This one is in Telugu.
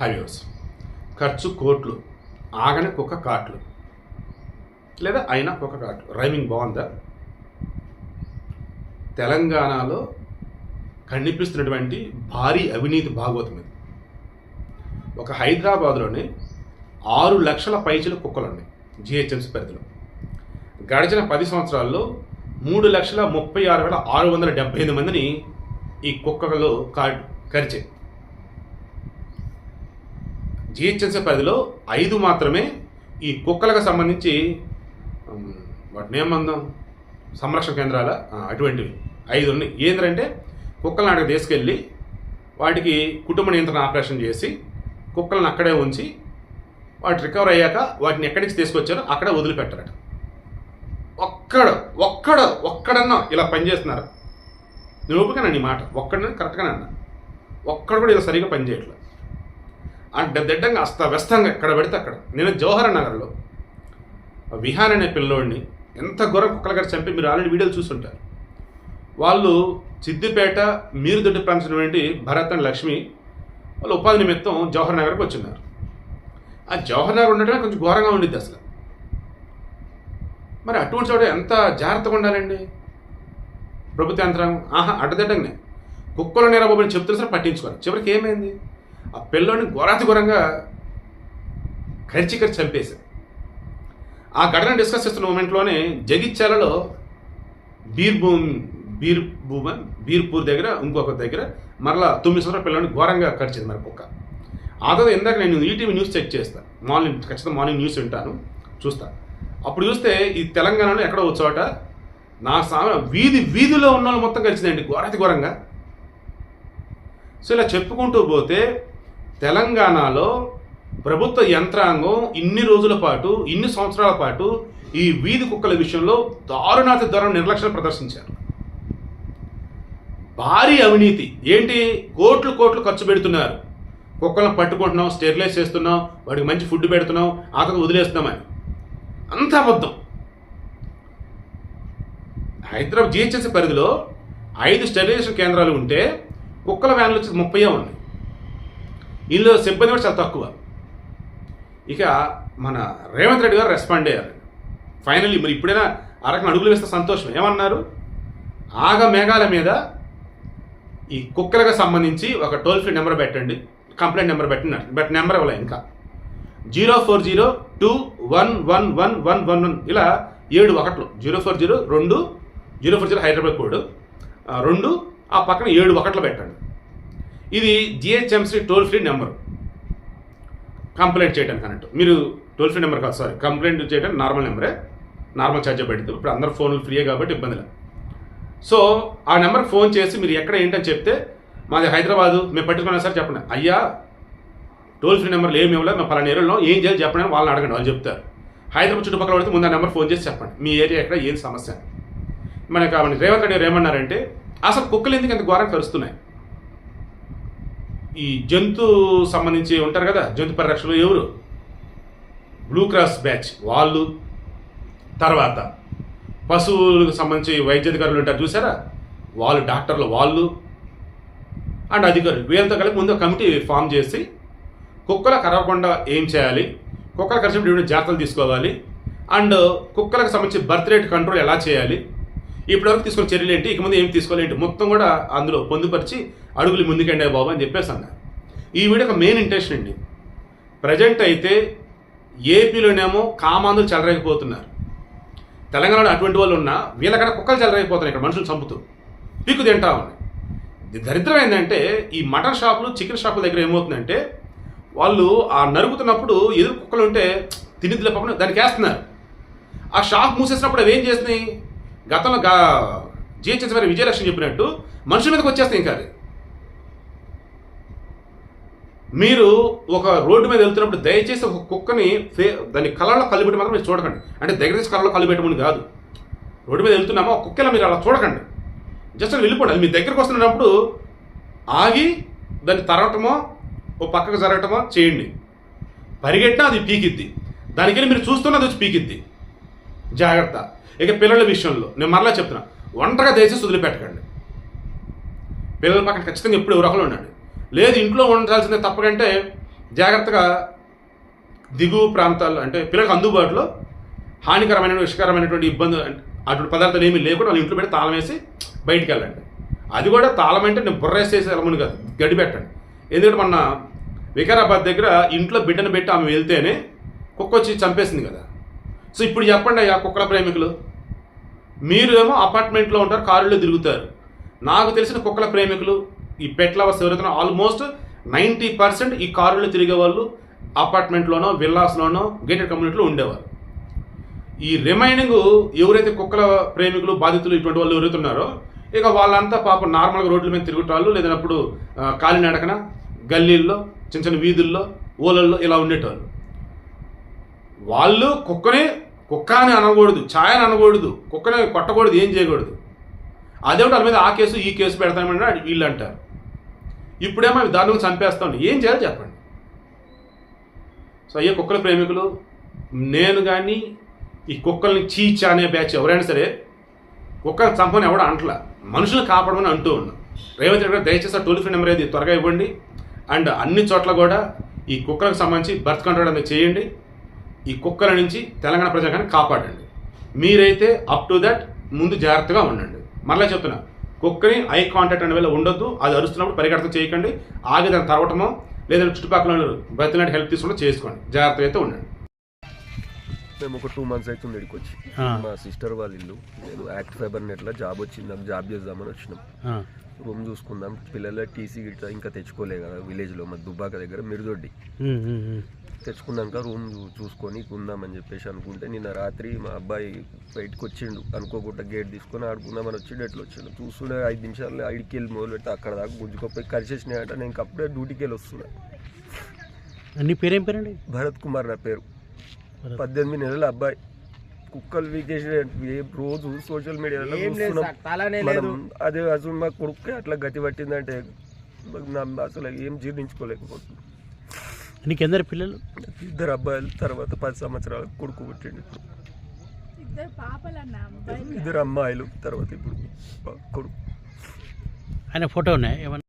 హైవేస్ ఖర్చు కోట్లు ఆగని కుక్క కాట్లు లేదా అయినా కుక్క కాట్లు. రైమింగ్ బాగుందా? తెలంగాణలో కనిపిస్తున్నటువంటి భారీ అవినీతి భాగవతం ఇది. ఒక హైదరాబాద్లోని ఆరు లక్షల పైచల కుక్కలు ఉన్నాయి జిహెచ్ఎంసీ పరిధిలో. గడిచిన పది సంవత్సరాల్లో మూడు లక్షల ముప్పై ఆరు వేల ఆరు వందల డెబ్బై ఎనిమిది మందిని ఈ కుక్కలు కా కరిచాయి. జిహెచ్ఎంసీ పరిధిలో ఐదు మాత్రమే ఈ కుక్కలకు సంబంధించి వాటిని ఏమందాం సంరక్షణ కేంద్రాల అటువంటివి. ఐదు ఉన్నాయి. ఏంటంటే కుక్కలను అక్కడికి తీసుకెళ్ళి వాటికి కుటుంబ నియంత్రణ ఆపరేషన్ చేసి కుక్కలను అక్కడే ఉంచి వాటి రికవర్ అయ్యాక వాటిని ఎక్కడి నుంచి తీసుకొచ్చారో అక్కడే వదిలిపెట్టారట. ఒక్కడ ఒక్కడ ఒక్కడన్నా ఇలా పనిచేస్తున్నారు నిరూపకనండి మాట. ఒక్కడనే కరెక్ట్గానే అన్నా. ఒక్కడు కూడా ఇలా సరిగా పనిచేయట్లేదు అంటే దిడ్డంగా అస్తవ్యస్తంగా ఎక్కడ పెడితే అక్కడ. నేను జవహర్ నగర్లో విహాన్ అనే పిల్లోడిని ఎంత ఘోర కుక్కల చంపి మీరు ఆల్రెడీ వీడియోలు చూస్తుంటారు. వాళ్ళు సిద్దిపేట మీరు దొడ్డి ప్రాంతం భరత్ అండ్ లక్ష్మి వాళ్ళు ఉపాధి నిమిత్తం జవహర్ నగర్కి వచ్చిన్నారు ఆ జవహర్ నగర్ ఉండటమే కొంచెం ఘోరంగా ఉండిద్ది అసలు. మరి అటువంటి చోట ఎంత జాగ్రత్తగా ఉండాలండి? ప్రభుత్వ యంత్రాంగం? ఆహా అడ్డదిడ్డంగానే. కుక్కలు నేరబోబని చెప్తున్నా సరే పట్టించుకోరు. చివరికి ఏమైంది? ఆ పిల్లోని ఘోరాతి ఘోరంగా ఖర్చి కరిచి చంపేశారు. ఆ ఘటన డిస్కస్ చేస్తున్న మూమెంట్లోనే జగిత్యాలలో బీర్భూమ్ బీర్ భూమ బీర్పూర్ దగ్గర ఇంకొక దగ్గర మరలా తొమ్మిది సంవత్సరాల పిల్లని ఘోరంగా కరిచింది మరి కుక్క. ఆ తర్వాత ఇందాక నేను ఈటీవీ న్యూస్ చెక్ చేస్తాను మార్నింగ్ ఖచ్చితంగా మార్నింగ్ న్యూస్ వింటాను చూస్తాను అప్పుడు చూస్తే ఈ తెలంగాణలో ఎక్కడో ఒక చోట నా సామ వీధి వీధిలో ఉన్న వాళ్ళు మొత్తం కలిసిందండి ఘోరాతి ఘోరంగా. సో ఇలా చెప్పుకుంటూ పోతే తెలంగాణలో ప్రభుత్వ యంత్రాంగం ఇన్ని రోజుల పాటు ఇన్ని సంవత్సరాల పాటు ఈ వీధి కుక్కల విషయంలో దారుణాతి దారుణ నిర్లక్ష్యం ప్రదర్శించారు. భారీ అవినీతి. ఏంటి? కోట్లు కోట్లు ఖర్చు పెడుతున్నారు. కుక్కలను పట్టుకుంటున్నాం స్టెరిలైజ్ చేస్తున్నాం వాడికి మంచి ఫుడ్ పెడుతున్నాం ఆతను వదిలేస్తున్నామని. అంత అబద్ధం. హైదరాబాద్ జిహెచ్ఎస్సీ పరిధిలో ఐదు స్టెరిలైజేషన్ కేంద్రాలు ఉంటే కుక్కల వ్యాన్లు వచ్చి ముప్పై ఉన్నాయి. ఇందులో సిబ్బంది కూడా చాలా తక్కువ. ఇక మన రేవంత్ రెడ్డి గారు రెస్పాండ్ అయ్యారు. ఫైనల్లీ మరి ఇప్పుడైనా అరకం అడుగులు వేస్తే సంతోషం ఏమన్నారు? ఆగ మేఘాల మీద ఈ కుక్కలకు సంబంధించి ఒక టోల్ ఫ్రీ నెంబర్ పెట్టండి. కంప్లైంట్ నెంబర్ పెట్టినారు. బట్ నెంబర్ ఇవ్వలే ఇంకా. Zero four zero two one one one one one one. ఇలా ఏడు ఒకట్లు. జీరో ఫోర్ జీరో రెండు zero four zero Hyderabad code. రెండు ఆ పక్కన ఏడు ఒకట్లు పెట్టండి. ఇది GHMC toll free number. Complaint చేయడానికి అన్నట్టు మీరు టోల్ ఫ్రీ నెంబర్ కాదు సారీ కంప్లైంట్ చేయడానికి నార్మల్ నెంబరే. నార్మల్ ఛార్జ్ పెడుతుంది. ఇప్పుడు అందరు ఫోన్లు ఫ్రీయే కాబట్టి ఇబ్బంది లేదు. సో ఆ నెంబర్కి ఫోన్ చేసి మీరు ఎక్కడ ఏంటని చెప్తే మాది హైదరాబాదు మేము పట్టుకున్నా సార్ చెప్పండి. అయ్యా టోల్ ఫ్రీ నెంబర్లు ఏమి ఇవ్వలేదు మేము పలానా ఏరియాలో ఏం చేయాలి చెప్పండి వాళ్ళని అడగండి వాళ్ళు చెప్తారు. హైదరాబాద్ చుట్టుపక్కల పడితే ముందు ఆ నెంబర్ ఫోన్ చేసి చెప్పండి. మీ ఏరియా ఎక్కడ ఏం సమస్య? మనకి మనకు కావాలి రేవంత్ రెడ్డి గారు ఏమన్నారంటే అసలు కుక్కలు ఎందుకు ఇంత ఘోరంగా కరుస్తున్నాయి? ఈ జంతు సంబంధించి ఉంటారు కదా జంతు పరిరక్షలు ఎవరు? బ్లూ క్రాస్ బ్యాచ్ వాళ్ళు. తర్వాత పశువులకు సంబంధించి వైద్యాధికారులు ఉంటారు చూసారా వాళ్ళు డాక్టర్లు వాళ్ళు. అండ్ అధికారులు వీళ్ళతో కలిపి ముందు కమిటీ ఫామ్ చేసి కుక్కలు కరవకుండా ఏం చేయాలి? కుక్కలు కరిచినప్పుడు ఏమైనా జాగ్రత్తలు తీసుకోవాలి? అండ్ కుక్కలకు సంబంధించి బర్త్ రేట్ కంట్రోల్ ఎలా చేయాలి? ఇప్పటివరకు తీసుకున్న చర్యలు ఏంటి? ఇక ముందు ఏం తీసుకోవాలి ఏంటి? మొత్తం కూడా అందులో పొందుపరిచి అడుగులు ముందుకెండే బాబు అని చెప్పేసి అన్నారు ఈ వీడియో ఒక మెయిన్ ఇంటెన్షన్ అండి. ప్రజెంట్ అయితే ఏపీలోనేమో కామాంధులు చెలరేగిపోతున్నారు. తెలంగాణలో అటువంటి వాళ్ళు ఉన్నా వీళ్ళకన్నా కుక్కలు చెలరేగిపోతున్నాయి ఇక్కడ మనుషులు చంపుతూ. పీకు తింటా ఉన్నాయి దరిద్రం ఏంటంటే ఈ మటన్ షాపులు చికెన్ షాపుల దగ్గర ఏమవుతుందంటే వాళ్ళు ఆ నరుగుతున్నప్పుడు ఎదురు కుక్కలు ఉంటే తిని పక్కన దానికి వేస్తున్నారు. ఆ షాప్ మూసేసినప్పుడు అవి ఏం చేస్తున్నాయి? గతంలో గా జిహెచ్ఎస్ వారి విజయలక్ష్మి చెప్పినట్టు మనుషుల మీదకి వచ్చేస్తాయి ఇంకా అది మీరు ఒక రోడ్డు మీద వెళ్తున్నప్పుడు దయచేసి ఒక కుక్కని ఫే దాని కళ్ళలో కలిపెట్టి మాత్రం మీరు చూడకండి. అంటే దగ్గర నుంచి కళ్ళలో కలిపెట్టమని కాదు. రోడ్డు మీద వెళ్తున్నామో? ఆ కుక్కలా మీరు అలా చూడకండి. జస్ట్ అలా వెళ్ళిపోండి. అది మీ దగ్గరకు వస్తున్నప్పుడు ఆగి దాన్ని తరగటమో ఓ పక్కకు జరగటమో చేయండి. పరిగెట్టినా అది పీకిద్ది. దానికెళ్ళి మీరు చూస్తున్నా అది వచ్చి పీకిద్ది. జాగ్రత్త. ఇక పిల్లల విషయంలో నేను మరలా చెప్తున్నా. ఒంటరిగా దయచేసి వదిలిపెట్టకండి. పిల్లల పక్కన ఖచ్చితంగా ఎప్పుడు ఎవరొకరు ఉండండి. లేదు ఇంట్లో ఉండాల్సిందే తప్పకంటే జాగ్రత్తగా దిగువ ప్రాంతాల్లో అంటే పిల్లలకు అందుబాటులో హానికరమైన విషకరమైనటువంటి ఇబ్బంది అటువంటి పదార్థాలు ఏమీ లేకుండా వాళ్ళు ఇంట్లో పెట్టి తాళం వేసి బయటికి వెళ్ళండి. అది కూడా తాళం అంటే నేను బుర్రేసేసి వెళ్ళమని కాదు గడిపెట్టండి ఎందుకంటే మొన్న వికారాబాద్ దగ్గర ఇంట్లో బిడ్డను పెట్టి ఆమె వెళ్తేనే కుక్క వచ్చి చంపేసింది కదా. సో ఇప్పుడు చెప్పండి అయ్యా కుక్కల ప్రేమికులు. మీరు ఏమో అపార్ట్మెంట్లో ఉంటారు కారులో తిరుగుతారు. నాకు తెలిసిన కుక్కల ప్రేమికులు ఈ పెట్ లవర్స్ ఎవరైతే ఆల్మోస్ట్ నైంటీ పర్సెంట్ ఈ కారులో తిరిగే వాళ్ళు అపార్ట్మెంట్లోనో విల్లాస్లోనో గేటెడ్ కమ్యూనిటీలో ఉండేవారు. ఈ రిమైనింగ్ ఎవరైతే కుక్కల ప్రేమికులు బాధితులు ఇటువంటి వాళ్ళు ఎవరైతే ఉన్నారో ఇక వాళ్ళంతా పాపం నార్మల్గా రోడ్ల మీద తిరుగుటాళ్ళు లేదన్నప్పుడు ఆ, కాలినడకన గల్లీల్లో చిన్న చిన్న వీధుల్లో ఊళ్ళల్లో ఇలా ఉండేటోళ్ళు. వాళ్ళు కుక్కని కుక్క అని అనకూడదు ఛాయ అని అనకూడదు కుక్కని కొట్టకూడదు ఏం చేయకూడదు. అదేమిటి వాళ్ళ మీద ఆ కేసు ఈ కేసు పెడతామని వీళ్ళు అంటారు ఇప్పుడేమో అవి దారుణంగా చంపేస్తాం ఏం చేయాలి చెప్పండి. సో అయ్యే కుక్కల ప్రేమికులు నేను కానీ ఈ కుక్కల్ని చీచా అనే బ్యాచ్ ఎవరైనా సరే కుక్కలు చంపని ఎవడ అంటలా. మనుషులు కాపాడమని అంటూ ఉన్నాం. రేవంత్ రెడ్డి గారు దయచేసి టోల్ ఫ్రీ నెంబర్ ఏది త్వరగా ఇవ్వండి. అండ్ అన్ని చోట్ల కూడా ఈ కుక్కలకు సంబంధించి బర్త్ కంట్రోల్ అనేది చేయండి. ఈ కుక్కల నుంచి తెలంగాణ ప్రజాకాన్ని కాపాడండి. మీరైతే అప్ టు దట్ ముందు జాగ్రత్తగా ఉండండి. మరలా చెప్తున్నా కుక్కని ఐ కాంటాక్ట్ అనే వేళ ఉండొద్దు. అది అరుస్తున్నప్పుడు పరిగెడత చేయకండి. ఆగి దాన్ని తరవటమో లేదంటే చుట్టుపక్కల వాళ్ళు బతిలాంటి హెల్ప్ తీసుకుంటే చేసుకోండి. జాగ్రత్తగా అయితే ఉండండి. మేము ఒక టూ మంత్స్ అవుతుంది ఇక్కడికి వచ్చి. మా సిస్టర్ వాళ్ళ ఇల్లు. నేను యాక్ట్ ఫైబర్ నెట్లో జాబ్ వచ్చింది నాకు జాబ్ చేద్దామని వచ్చినాం. రూమ్ చూసుకుందాం. పిల్లల టీసీ గిట్లా ఇంకా తెచ్చుకోలే కదా విలేజ్లో మా దుబ్బాక దగ్గర మిరుదొడ్డి. తెచ్చుకున్నాక రూమ్ చూసుకొని కొందామని చెప్పేసి అనుకుంటే నిన్న రాత్రి మా అబ్బాయి బయటకు వచ్చిండు. అనుకోకుండా గేట్ తీసుకొని ఆడుకుందామని వచ్చిండు ఎట్లా వచ్చిండు? చూస్తుండే ఐదు నిమిషాలు ఐదుకి వెళ్ళి మొదలు పెడితే అక్కడ దాకా గుంజుకోపోయి కరిచేసినాయట నేను అప్పుడే డ్యూటీకి వెళ్ళి వస్తున్నా. నీ పేరేం పేరండి? భరత్ కుమార్ నా పేరు. పద్దెనిమిది నెలల అబ్బాయి. కుక్కలు వీకేసి ఏ రోజు సోషల్ మీడియాలో చూస్తున్నాం. అదే అసలు మా కొడుకు అట్లా గతి పట్టిందంటే అసలు ఏం జీర్ణించుకోలేకపోతుంది నీకు ఎందరు పిల్లలు? ఇద్దరు అబ్బాయిలు తర్వాత పది సంవత్సరాల కొడుకు పుట్టిండు ఇప్పుడు. ఇద్దరు పాపలన్న అబ్బాయి ఇద్దరు అమ్మాయిలు తర్వాత ఇప్పుడు కొడుకు. ఆయన ఫోటో ఉన్నాయి? ఏమన్నా?